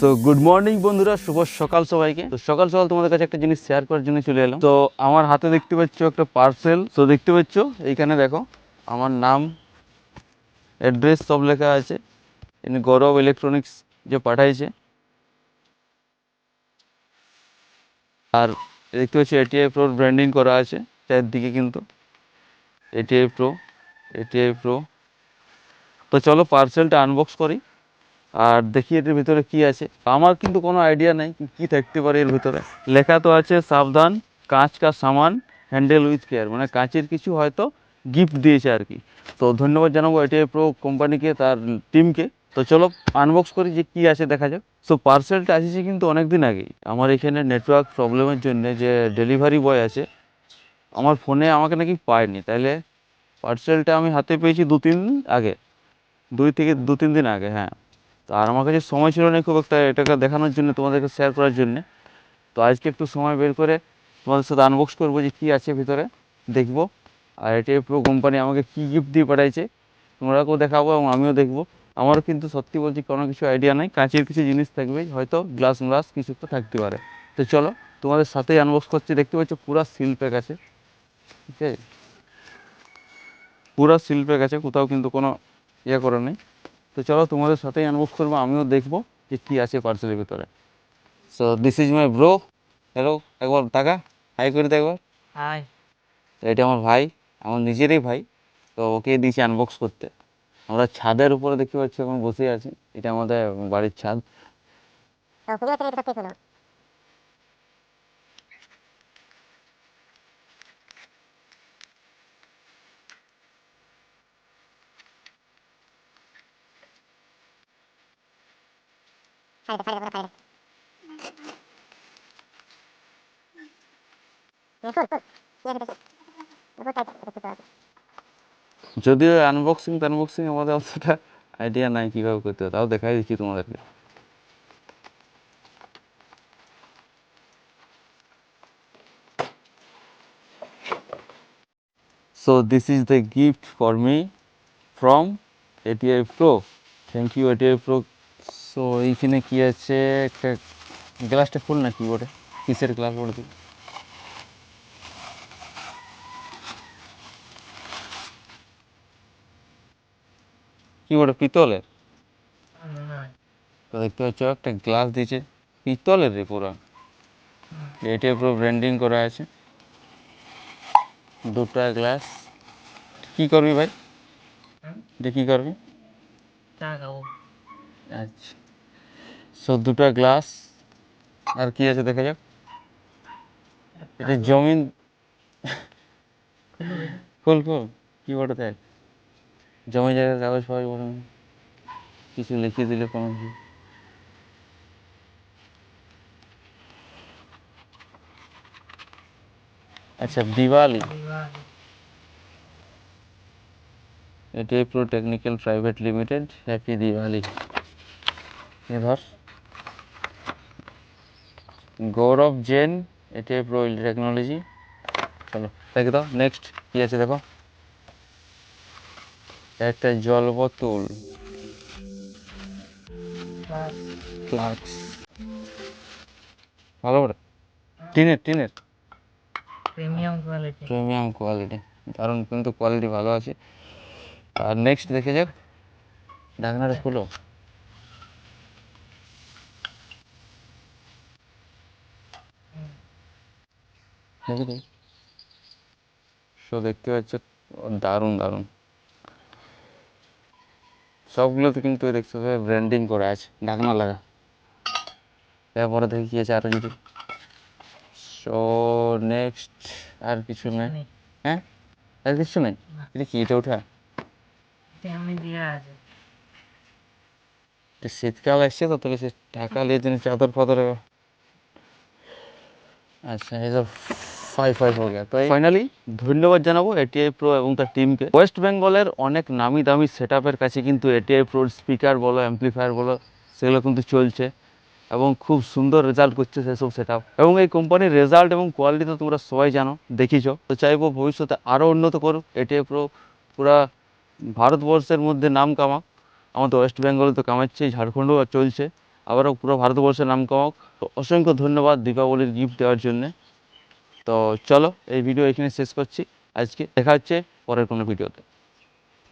তো good morning বন্ধুরা। শুভ সকাল সবাইকে। তো সকাল সকাল তোমাদের কাছে একটা জিনিস শেয়ার করার জন্য চলে এলাম। তো আমার হাতে দেখতে পাচ্ছ একটা পার্সেল তো দেখতে পাচ্ছ? এইখানে দেখো, আমার নাম অ্যাড্রেস সব লেখা আছে। ইনি গৌরব ইলেকট্রনিক্স যে পাঠাইছে। আর দেখতে পাচ্ছি এটিআই প্রোর ব্র্যান্ডিং করা আছে চারদিকে কিন্তু। এটিআই প্রো এটিআই প্রো তো চলো পার্সেলটা আনবক্স করি। আর দেখি এটার ভিতরে কি আছে? আমার কিন্তু কোনো আইডিয়া নেই কি থাকতে পারে এর ভিতরে। লেখা তো আছে, সাবধান, কাঁচ কা সামান হ্যান্ডেল উইথ কেয়ার মানে কাঁচের কিছু হয়তো গিফট দিয়েছে আর কি। তো ধন্যবাদ জানাব এটিআই প্রো কোম্পানিকে তার টিমকে তো চলো আনবক্স করি, যে কি আছে দেখা যাক। সো পার্সেলটা আসছে কিন্তু অনেক দিন আগেই। আমার এখানে নেটওয়ার্ক প্রবলেমের জন্য যে ডেলিভারি বয় আছে, আমার ফোনে আমাকে নাকি পায়নি। তাইলে পার্সেলটা আমি হাতে পেয়েছি দু তিন আগে। দুই থেকে দু তিন দিন আগে হ্যাঁ। তো আর আমার কাছে সময় ছিল না খুব একটা এটাকে দেখানোর জন্য তোমাদেরকে শেয়ার করার জন্য। তো আজকে একটু সময় বের করে তোমাদের সাথে আনবক্স করব যে কী আছে ভিতরে, দেখব। আর এটাই পুরো কোম্পানি আমাকে কী গিফট দিয়ে পাঠাইছে তোমরাকেও দেখাবো এবং আমিও দেখব। আমারও কিন্তু সত্যি বলছি কোনো কিছু আইডিয়া নাই, কাঁচের কিছু জিনিস থাকবে, হয়তো গ্লাস গ্লাস কিছু তো থাকতে পারে। তো চলো, তোমাদের সাথেই আনবক্স করছি, দেখতে পাচ্ছ পুরো সিল প্যাক আছে। ঠিক আছে? পুরো সিল প্যাক আছে, কোথাও কিন্তু কোনো ইয়ে করে নেই। তো চলো তোমাদের সাথেই আনবক্স করব আমিও দেখব যে কী আছে পার্সেলের ভিতরে। So this is my bro hello একবার টাকা হাই করে দে একবার। হাই তো এটা আমার ভাই আমার নিজেরই ভাই। তো ওকে দিয়েছি আনবক্স করতে। আমরা ছাদের উপরে দেখতে পাচ্ছি এখন বসে আছি। এটা আমাদের বাড়ির ছাদ। যদিও আনবক্সিং আনবক্সিং আমাদের অতটা আইডিয়া নাই কীভাবে করতে হয় তাও দেখাই দিচ্ছি তোমাদেরকে। So this is the gift for me from ATI Pro. Thank you ATI Pro. So এইখানে কি আছে? একটা গ্লাসটা ফুল নাকি ওটা কিসের গ্লাস বলে দিই কি ওটা পিতলের? তো দেখতে পাচ্ছ একটা গ্লাস দিয়েছে পিতলের রে পুরো। এটা পুরো ব্র্যান্ডিং করা আছে। দুটা গ্লাস। কি করবি ভাই? এটা কি করবি? চা খাব। আচ্ছা। সো দুটা গ্লাস আর কি আছে দেখা যাক? এটা জমিন। খোল খোল কি বটে দেখ। জমি জায়গার কাগজ ফাগজ বলে কিছু লিখে দিলে কোনো কিছু। আচ্ছা দিওয়ালি। এটাই pro technical private limited happy Diwali. এ ধর। গৌরব জেন এটাই প্রো টেকনোলজি চলো দেখে দাও নেক্সট কী আছে দেখো? একটা জল বোতল ভালো বটে টিনের টিনের। প্রিমিয়াম কোয়ালিটি প্রিমিয়াম কোয়ালিটি কারণ কিন্তু কোয়ালিটি ভালো আছে। আর নেক্সট দেখে যাক। ঢাকনাটা খুলো। সো দেখতে পাচ্ছ? দারুণ দারুণ। সবগুলোতে কিন্তু দেখতে পাবে ব্র্যান্ডিং করা আছে ঢাকনা লাগা। তারপরে দেখি কি আছে আরও যদি। সো নেক্সট আর কিছু নেই। হ্যাঁ? আর কিছু নেই? এটা কি এটা ওঠা শীতকাল আসছে তো তোকে সে ঢাকা নিয়ে জন্য চাদর ফাদর আচ্ছা এই সব ফাইভ ফাইভ ফাইনালি ধন্যবাদ জানাব এটিআই প্রো এবং তার টিমকে ওয়েস্ট বেঙ্গলের অনেক নামি দামি সেট কাছে কিন্তু এটিআই প্রোর স্পিকার বলো অ্যাম্পলিফায়ার বলো, সেগুলো কিন্তু চলছে এবং খুব সুন্দর রেজাল্ট করছে সেসব সেট এবং এই কোম্পানির রেজাল্ট এবং কোয়ালিটি তো তোমরা সবাই জানো, দেখিছো। তো চাইব ভবিষ্যতে আরও উন্নত করুক। এটিআই প্রো পুরা ভারতবর্ষের মধ্যে নাম কামাক। আমাদের ওয়েস্ট বেঙ্গলে তো কামাচ্ছে, ঝাড়খণ্ডও চলছে। আবারও পুরো ভারতবর্ষের নাম কামাক। তো অসংখ্য ধন্যবাদ দীপাবলির গিফট দেওয়ার জন্যে। তো চলো এই ভিডিও এখানে শেষ করছি। আজকে দেখা হচ্ছে পরের কোনো ভিডিওতে